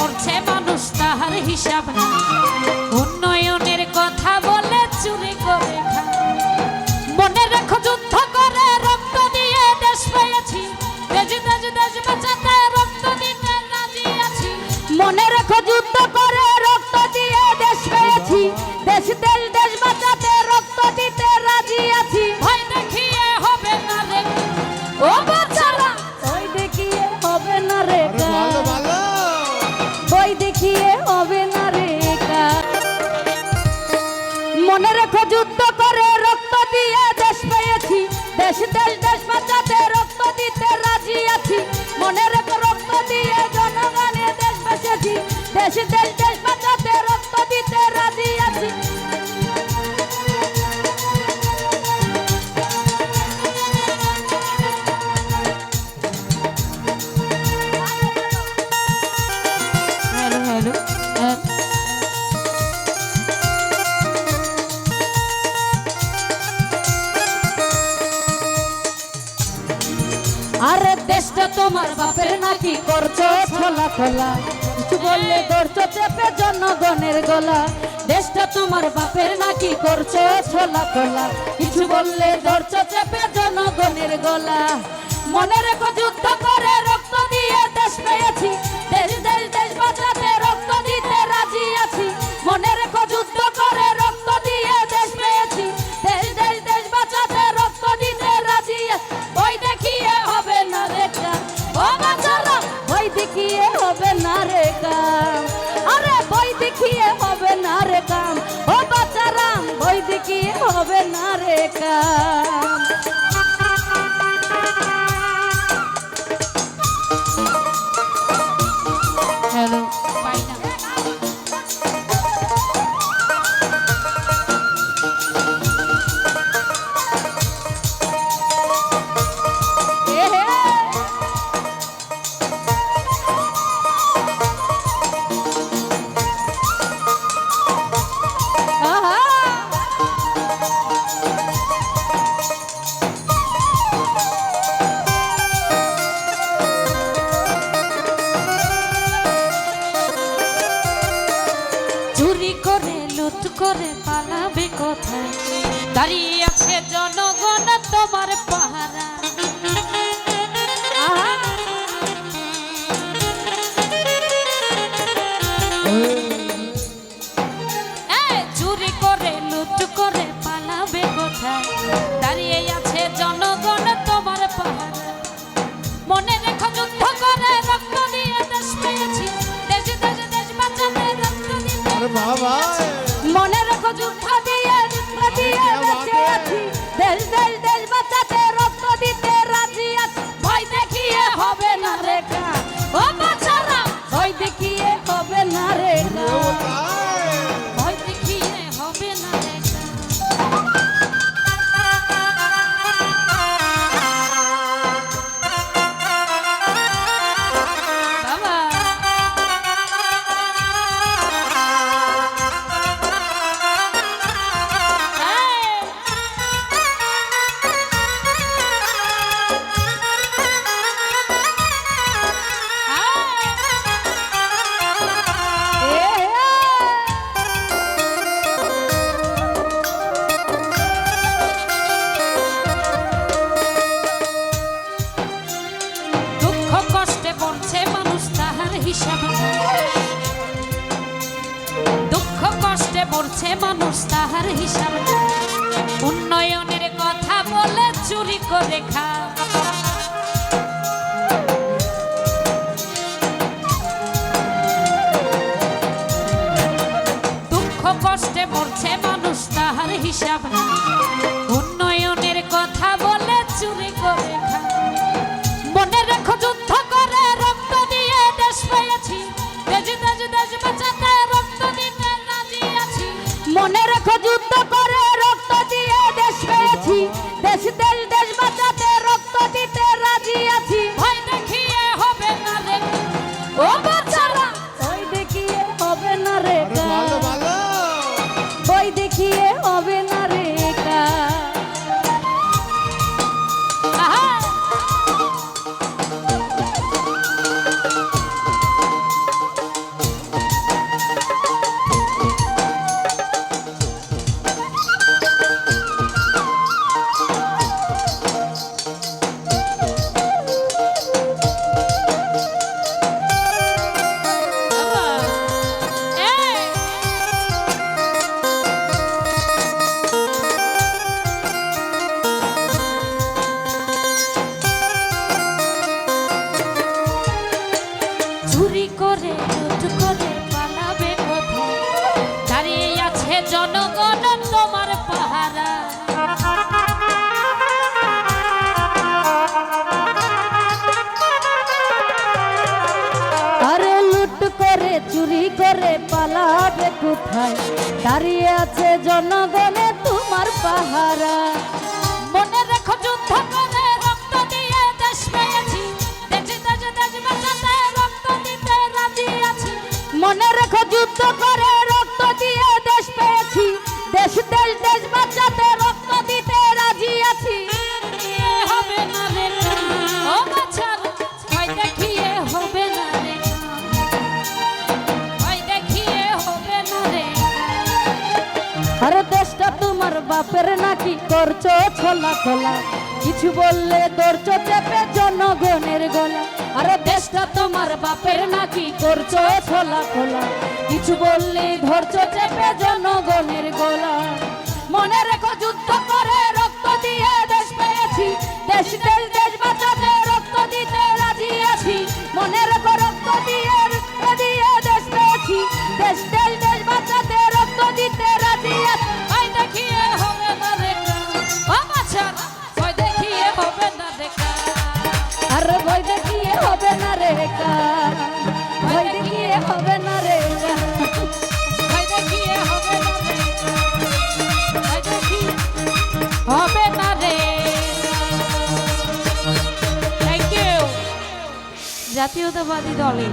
করছে মানুষ তাহার হিসাব। আরে দেশটা তোমার বাপের নাকি করছ ছোলা খোলা কিছু বললে ধরছো চেপে জনগণের গলা। দেশটা তোমার বাপের নাকি করছ ছোলা খোলা কিছু বললে ধরছো চেপে জনগণের গলা। মনে রেখো যুদ্ধ একা করে পালাবে কোথায়? দাঁড়িয়ে আছে জনগণ তোমার পাহারা। সুযোগ কষ্টে পড়ছে মানুষ তাহার হিসাব। উন্নয়নের কথা বলে চুরি করে খা। দুঃখ কষ্টে পড়ছে মানুষ তাহার হিসাব। কোথায়? দাঁড়িয়ে আছে জনগণে তোমার পাহারা। তোমার বাপের নাকি করছ ছোলা খোলা? কিছু বললে ধরছো চেপে জনগণের গলা। আরে দেশটা তোমার বাপের নাকি করছ ছোলা খোলা? কিছু বললে ধরছো চেপে জনগণের গলা। মনে রেখো যুদ্ধ করে রক্ত দিয়ে দেশ পেয়েছি। দেশ দেশ জাতীয়তাবাদী দলে।